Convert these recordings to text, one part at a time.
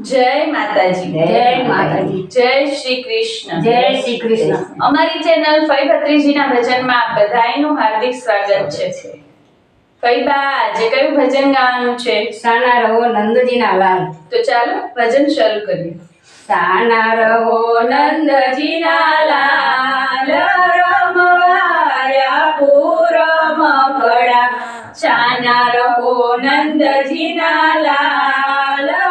જય માતાજી જય માતાજી. જય શ્રી કૃષ્ણ. જય શ્રી કૃષ્ણ. અમારી ચેનલ ફઈ ભત્રીજીના ભજનમાં આપ બધાયનું હાર્દિક સ્વાગત છે. ફઈબા આજે કયું ભજન ગાવાનું છે? સાના રહો નંદજીના લાલ. તો ચાલો ભજન શરૂ કરીએ. સાના રહો નંદજીના લાલ રમવાયા પૂરમ કડા સાના રહો નંદજીના લાલ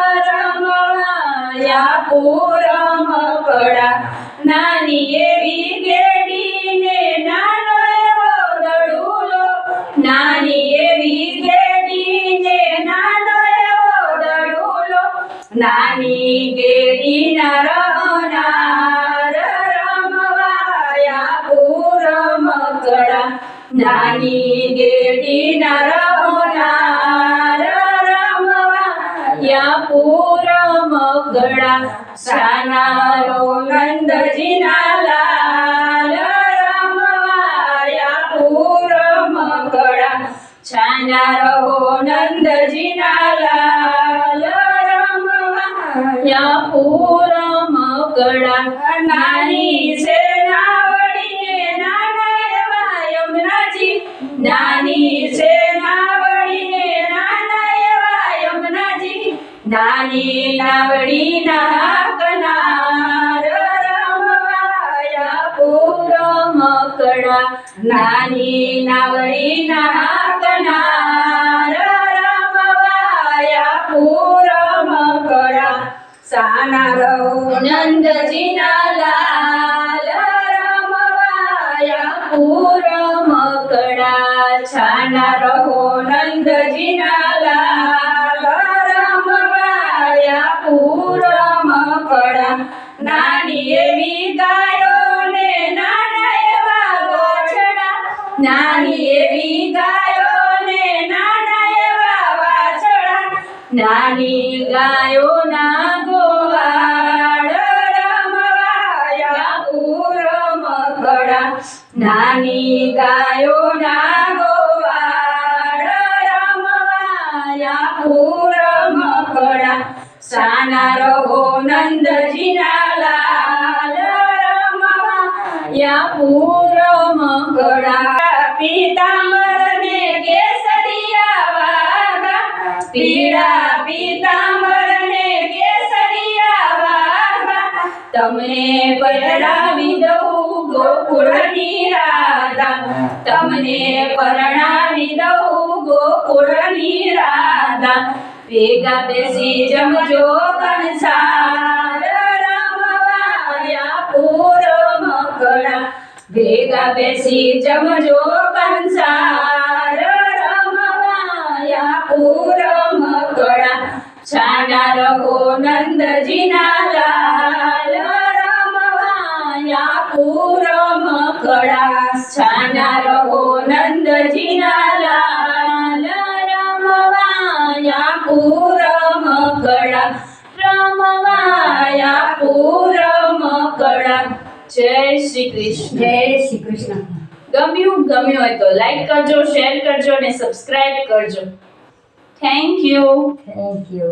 રમવાયા પૂરમ કડા નાની એવી ગેડીને નાનો એવો દડુલો. નાની એવી ગેડીને નાનો એવો દડુલો. નાની ગેડીના રમનાર રમવાયા પૂરમ કડા નાની ગેડીના सानारो नंदजीना लाल रमवाया पूर मकडा सानारो नंदजीना लाल रमवाया पूर नानी से नानी नावडी नाकणार रमवाया पूर मकडा नानी नावडी नाकणार रमवाया पूर मकडा साना गौ नंदजी नाला रमवाया पूर मकडा छाना रहो नंदजी नाला નાની એવી ગાયો ને નાના એવા વાછડા. નાની એવી ગાયો ને નાના એવા નાની ગાયોના ગોવાળ રમવાયા પૂરમ નાની ગાયોના ગોવાળ રમવાયા પૂરમ કડા સાના રહો નંદજીના લાલ રમવાયા પૂરમ કડા પીતાંબર ને કેસરિયા વાગા પીળા પીતાંબર ને કેસરિયા વાગા તમને પરણાવી દઉં ગોકુળની રાધા તમને પરણાવી દઉં ગોકુળની રાધા वेगात जमजो कणसार रमवाया पूर मकडा. वेगा बेसी जमजो कणसार रमवाया पूर मकडा. छाणार हो नंदजीना लाल रमवाया पूर मकडा. छाणार हो नंदजीना लाल પૂરમ કડા રમવાયા પૂરમ કડા જય શ્રી કૃષ્ણ જય શ્રી કૃષ્ણ ગમ્યું? ગમ્યું હોય તો લાઈક કરજો શેર કરજો અને સબસ્ક્રાઇબ કરજો. Thank you thank you